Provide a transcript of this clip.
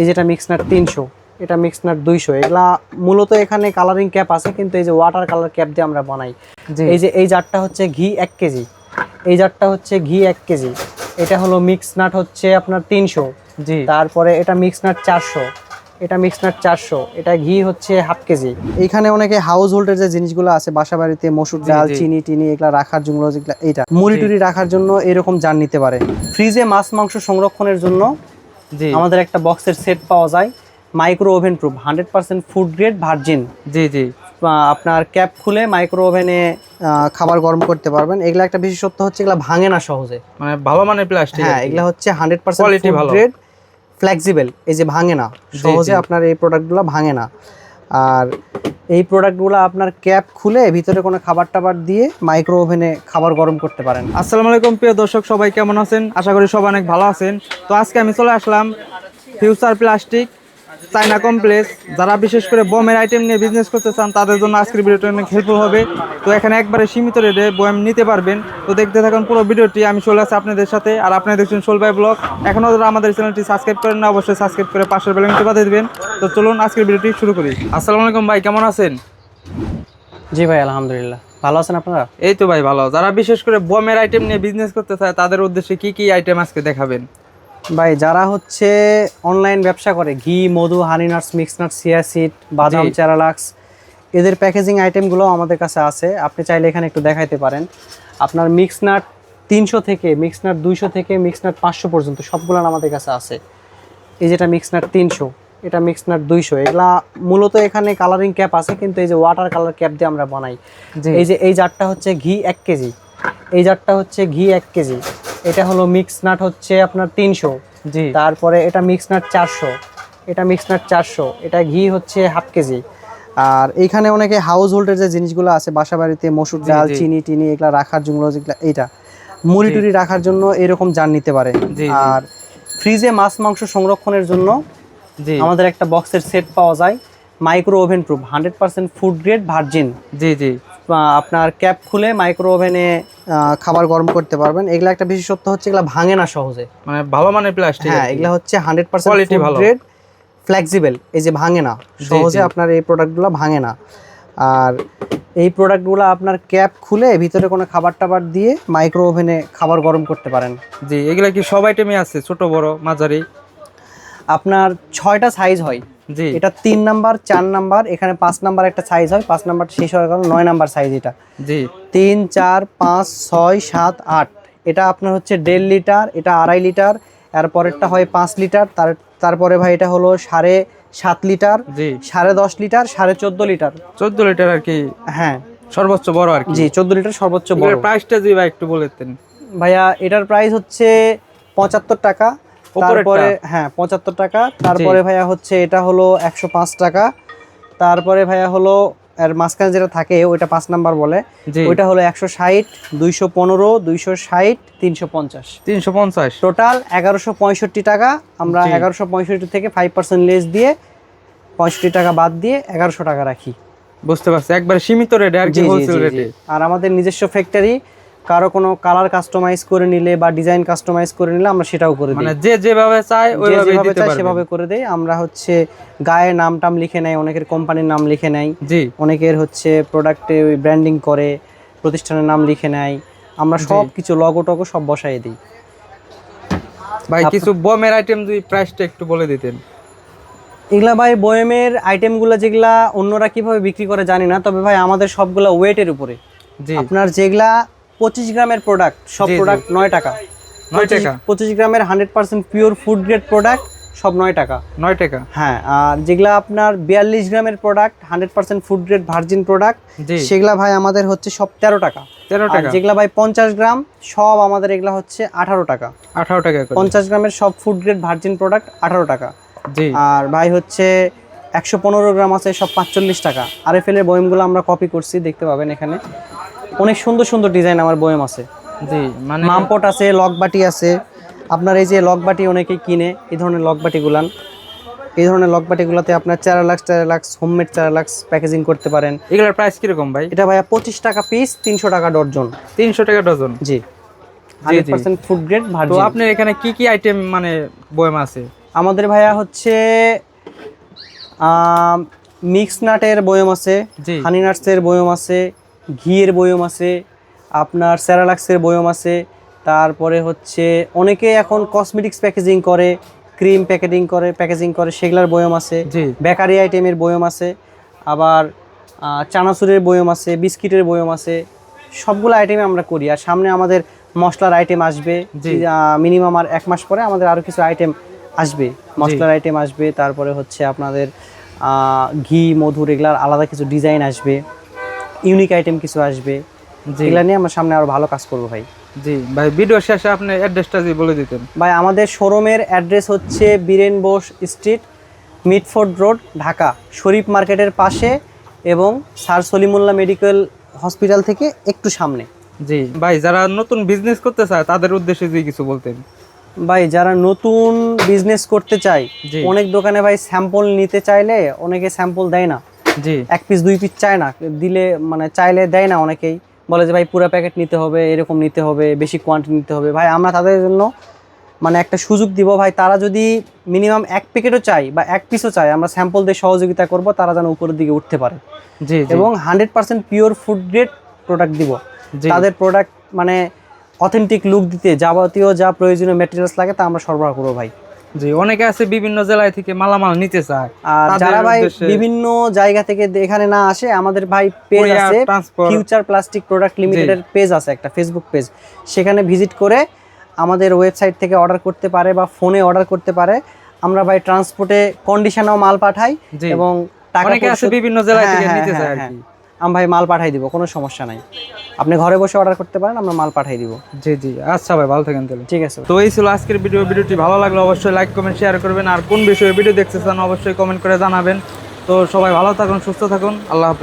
এই যেটা মিক্সনার তিনশো এটা মিক্সনার দুইশো এগুলা মূলত এখানে কালারিং ক্যাপ আছে কিন্তু এই যে ওয়াটার কালার ক্যাপ দিয়ে আমরা বানাই। এই যে এই জারটা হচ্ছে ঘি এক কেজি এই জারটা হচ্ছে ঘি এক কেজি এটা হলো মিক্স নাট হচ্ছে আপনার তিনশো জি। তারপরে এটা মিক্স নাট চারশো এটা মিক্স নাট চারশো এটা ঘি হচ্ছে হাফ কেজি। এখানে অনেকে হাউস হোল্ডের যে জিনিসগুলো আছে বাসা বাড়িতে মসুর ডাল চিনি টিনি এগুলা রাখার জন্য যেগুলা এইটা। মুড়ি টুড়ি রাখার জন্য এরকম জার নিতে পারে। ফ্রিজে মাছ মাংস সংরক্ষণের জন্য আমাদের একটা বক্সের সেট পাওয়া যায়। Micro oven proof hundred percent food grade virgin জি জি। আপনার ক্যাপ খুলে মাইক্রো ওভেনে খাবার গরম করতে পারবেন। এগুলা একটা বিশেষত্ব হচ্ছে এগুলা ভাঙে না সহজে। মানে ভালো মানের প্লাস্টিক হ্যাঁ এগুলা হচ্ছে hundred percent food grade flexible এই যে ভাঙে না। সহজে আপনার এই প্রোডাক্টগুলো ভাঙে না। আর এই প্রোডাক্টগুলো আপনার ক্যাপ খুলে ভিতরে কোনো খাবার টাবার দিয়ে মাইক্রো ওভেনে খাবার গরম করতে পারেন। আসসালামু আলাইকুম, প্রিয় দর্শক, সবাই কেমন আছেন? আশা করি সবাই অনেক ভালো আছেন। তো আজকে আমি চলে আসলাম ফিউচার প্লাস্টিক চাইনা কমপ্লেক্স যারা বিশেষ করে বোমের আইটেম নিয়ে বিজনেস করতে চান তাদের জন্য আজকের ভিডিওটা অনেক হেল্পফুল হবে। তো এখানে একবারে সীমিত রেটে বয়াম নিতে পারবেন। তো দেখতে থাকুন পুরো ভিডিওটি আমি চলে আসছি আপনাদের সাথে। আর আপনারা দেখছেন সোলবাই ব্লগ এখনও যারা আমাদের চ্যানেলটি সাবস্ক্রাইব করেন না অবশ্যই সাবস্ক্রাইব করে পাশের বেলনটি বাজিয়ে দিবেন। তো চলুন আজকের ভিডিওটি শুরু করি। আসসালামু আলাইকুম ভাই কেমন আছেন? জি ভাই আলহামদুলিল্লাহ। ভালো আছেন আপনারা? এই তো ভাই ভালো। যারা বিশেষ করে বোমের আইটেম নিয়ে বিজনেস করতে চায় তাদের উদ্দেশ্যে কি কি আইটেম আজকে দেখাবেন? ভাই যারা হচ্ছে অনলাইন ব্যবসা করে ঘি মধু honey nuts mix nuts chia seed বাদাম। চ্যারালাক্স এদের প্যাকেজিং আইটেমগুলো আমাদের কাছে আছে। আপনি চাইলে এখানে একটু দেখাইতে পারেন। আপনার মিক্স নাট তিনশো থেকে মিক্স নাট দুইশো থেকে মিক্স নাট পাঁচশো পর্যন্ত সবগুলো আমাদের কাছে আছে। এই যেটা মিক্স নাট তিনশো এটা মিক্স নাট দুইশো এগুলা মূলত এখানে কালারিং ক্যাপ আছে কিন্তু এই যে ওয়াটার কালার ক্যাপ দিয়ে আমরা বানাই। এই যে এই জারটা হচ্ছে ঘি এক কেজি এই জারটা হচ্ছে ঘি এক কেজি। এটা হলো মিক্স নাট হচ্ছে আপনার তিনশো। জি। তারপরে এটা মিক্স নাট চারশো। এটা মিক্স নাট চারশো। এটা ঘি হচ্ছে হাফ কেজি আর এখানে অনেকে হাউস হোল্ডের যে জিনিসগুলো আছে বাসা বাড়িতে মসুর ডাল চিনি টিনি এগুলা রাখার জন্য যেগুলা এইটা। মুড়ি। টুড়ি রাখার জন্য এরকম জার নিতে পারে। আর ফ্রিজে মাছ মাংস সংরক্ষণের জন্য আমাদের একটা বক্সের সেট পাওয়া যায়। Micro oven proof hundred percent food grade virgin জি জি। আপনার ক্যাপ খুলে মাইক্রো ওভেনে খাবার গরম করতে পারবেন। এগুলা একটা বিশেষত্ব হচ্ছে এগুলা ভাঙে না সহজে। মানে ভালো মানের প্লাস্টিক হ্যাঁ এগুলা হচ্ছে হান্ড্রেড পার্সেন্ট ভালো। গ্রেড ফ্লেক্সিবল এই যে ভাঙে না। সহজে আপনার এই প্রোডাক্টগুলো ভাঙে না। আর এই প্রোডাক্টগুলো আপনার ক্যাপ খুলে ভিতরে কোনো খাবার টাবার দিয়ে মাইক্রো ওভেনে খাবার গরম করতে পারেন। জি এগুলো কি সব আইটেমই আছে? ছোট বড় মাঝারি? আপনার ছয়টা সাইজ হয়। এটা তিন নাম্বার চার নাম্বার এখানে পাঁচ নাম্বার একটা সাইজ হয় পাঁচ নাম্বার শেষ হওয়ার কারণে নয় নাম্বার সাইজ এটা। জি। তিন চার পাঁচ ছয় সাত আট। এটা আপনার হচ্ছে দেড় লিটার এটা আড়াই লিটার এর পরেরটা হয় পাঁচ লিটার তার তারপরে ভাই এটা হলো সাড়ে সাত লিটার জি। সাড়ে দশ লিটার সাড়ে চোদ্দ লিটার। চোদ্দ লিটার আর কি হ্যাঁ। সর্বোচ্চ বড় আর কি। জি চোদ্দ লিটার সর্বোচ্চ বড়। প্রাইসটা যদি ভাই একটু বলে দিতেন ভাইয়া এটার প্রাইস হচ্ছে পঁচাত্তর টাকা? তারপরে হ্যাঁ পঁচাত্তর টাকা। তারপরে ভাইয়া হচ্ছে এটা হলো একশো পাঁচ টাকা। তারপরে ভাইয়া হলো এর মাঝখানে যেটা থাকে ওইটা পাঁচ নাম্বার বলে ওইটা হলো একশো ষাট দুইশো পনেরো দুইশো ষাট তিনশো পঞ্চাশ। তিনশো পঞ্চাশ। টোটাল এগারোশো পঁয়ষট্টি টাকা। আমরা। এগারোশো পঁয়ষট্টি থেকে ফাইভ পার্সেন্ট লেস দিয়ে পঁয়ষট্টি টাকা বাদ দিয়ে এগারোশো টাকা রাখি। বুঝতে পারছি। একবার সীমিত রেটে আর কি হোলসেল। রেটে আর আমাদের নিজস্ব ফ্যাক্টরি কারও কোনো কালার কাস্টমাইজ করে নিলে বা ডিজাইন কাস্টমাইজ করে নিলে আমরা সেটাও করে দিই। মানে যে যেভাবে চায় ওইভাবে যেভাবে পারবে। সেভাবে করে দেই। আমরা হচ্ছে গায়ে নাম টাম লিখে নেয় অনেকের কোম্পানির নাম লিখে নেয় জি। অনেকের হচ্ছে প্রোডাক্টে ওই ব্র্যান্ডিং করে প্রতিষ্ঠানের নাম লিখে নেয় আমরা সব কিছু লগো টগো সব বসাই দিই। ভাই কিছু বোমের আইটেম যদি প্রাইসটা একটু বলে দিতেন। এগুলা ভাই বয়েমের আইটেমগুলো যেগুলা অন্যরা কীভাবে বিক্রি করে জানি না তবে ভাই আমাদের সবগুলা ওয়েটের উপরে। জি। আপনার যেগুলা পঁচিশ গ্রামের প্রোডাক্ট সব। প্রোডাক্ট নয় টাকা। নয় টাকা। পঁচিশ গ্রামের hundred percent pure food grade product সব নয় টাকা। নয় টাকা। হ্যাঁ আর যেগুলা আপনার বিয়াল্লিশ গ্রামের product hundred percent food grade virgin product সেগুলা ভাই আমাদের হচ্ছে সব তেরো টাকা। তেরো টাকা। যেগুলা ভাই পঞ্চাশ গ্রাম সব আমাদের এগুলা হচ্ছে আঠারো টাকা। আঠারো টাকা পঞ্চাশ গ্রামের সব ফুড গ্রেড ভার্জিন প্রোডাক্ট আঠারো টাকা। জি। আর ভাই হচ্ছে একশো পনেরো গ্রাম আছে সব পাঁচচল্লিশ টাকা। আর এফ এল এর বয়েমগুলো আমরা কপি করছি দেখতে পাবেন এখানে। অনেক সুন্দর সুন্দর ডিজাইন আমার বয়েম আছে। জি মানে মামপট আছে লক বাটি আছে। আপনার এই যে লক বাটি অনেকেই কিনে এই ধরনের লক বাটিগুলান এই ধরনের লক বাটিগুলোতে আপনার চারালাক্স চারালাক্স হোমমেড লাখ প্যাকেজিং করতে পারেন। এগুলোর প্রাইস কীরকম ভাই? এটা ভাইয়া পঁচিশ টাকা পিস তিনশো টাকা ডজন। তিনশো টাকা ডজন? জি। হান্ড্রেড। পার্সেন্ট ফুড গ্রেড তো ভার্জিন আপনার এখানে কি কি আইটেম মানে বয়াম আছে? আমাদের ভাইয়া হচ্ছে মিক্স নাটের বয়ম আছে হানি নাটসের বয়ম আছে ঘিয়ের বয়ম আছে আপনার স্যারালাক্সের বয়ম আছে তারপরে হচ্ছে অনেকে এখন কসমেটিক্স প্যাকেজিং করে ক্রিম প্যাকেটিং করে প্যাকেজিং করে সেগুলার বয়ম আছে বেকারি আইটেমের বয়ম আছে আবার চানাচুরের বয়ম আছে বিস্কিটের বয়ম আছে সবগুলো আইটেমে আমরা করি। আর সামনে আমাদের মশলার আইটেম আসবে মিনিমাম আর এক মাস পরে আমাদের আরও কিছু আইটেম আসবে। মশলার আইটেম আসবে তারপরে হচ্ছে আপনাদের ঘি মধুর এগুলার আলাদা কিছু ডিজাইন আসবে। ইউনিক আইটেম কিছু আসবে। জি। এগুলা নিয়ে আমরা সামনে আরও ভালো কাজ করব ভাই। জি ভাই ভিডিও শেষে আপনি অ্যাড্রেসটা যদি বলে দিতেন। ভাই আমাদের শোরুমের অ্যাড্রেস হচ্ছে Biren Bose street Mitford road Dhaka. Sharif মার্কেটের পাশে এবং স্যার সলিমুল্লাহ মেডিকেল হসপিটাল থেকে একটু সামনে। জি ভাই যারা নতুন বিজনেস করতে চায় তাদের উদ্দেশ্যে যদি কিছু বলতেন। ভাই যারা নতুন বিজনেস করতে চায় জি। অনেক দোকানে ভাই স্যাম্পল নিতে চাইলে অনেকে স্যাম্পল দেয় না। জি। এক পিস দুই পিস চায় না। দিলে মানে চাইলে দেয় না অনেকেই। বলে যে ভাই পুরো প্যাকেট নিতে হবে এরকম নিতে হবে বেশি কোয়ান্টিটি নিতে হবে। ভাই আমরা তাদের জন্য মানে একটা সুযোগ দিব ভাই তারা যদি মিনিমাম এক প্যাকেটও চাই বা এক পিসও চাই আমরা স্যাম্পল দিয়ে সহযোগিতা করব তারা যেন উপরের দিকে উঠতে পারে। জি এবং hundred percent pure food grade product দিব। তাদের প্রোডাক্ট মানে অথেন্টিক লুক দিতে যাবতীয় যা প্রয়োজনীয় মেটেরিয়ালস লাগে তা আমরা সরবরাহ করব ভাই। জি অনেকে আছে বিভিন্ন জেলায় থেকে মালামাল নিতে চায়। আর যারা ভাই বিভিন্ন জায়গা থেকে এখানে না আসে আমাদের ভাই পেজ আছে ফিউচার প্লাস্টিক প্রোডাক্ট লিমিটেডের পেজ আছে একটা ফেসবুক পেজ। সেখানে ভিজিট করে আমাদের ওয়েবসাইট থেকে অর্ডার করতে পারে বা ফোনে অর্ডার করতে পারে। আমরা ভাই ট্রান্সপোর্টে কন্ডিশনেও মাল পাঠাই এবং টাকা অনেকে আছে বিভিন্ন জেলা হ্যাঁ, থেকে হ্যাঁ, নিতে হ্যাঁ, চায় আর। কি। আমি ভাই মাল পাঠাই দিব কোনো সমস্যা নাই। আপনি ঘরে বসে অর্ডার করতে পারেন আমরা মাল পাঠাই দিব। জি জি। আচ্ছা ভাই ভালো থাকেন তাহলে। ঠিক আছে। তো এই ছিল আজকের ভিডিও ভিডিওটি ভালো লাগলে অবশ্যই লাইক কমেন্ট শেয়ার করবেন। আর কোন বিষয়ে ভিডিও দেখতে চান অবশ্যই কমেন্ট করে জানাবেন। তো সবাই ভালো থাকুন সুস্থ থাকুন। আল্লাহ হাফেজ।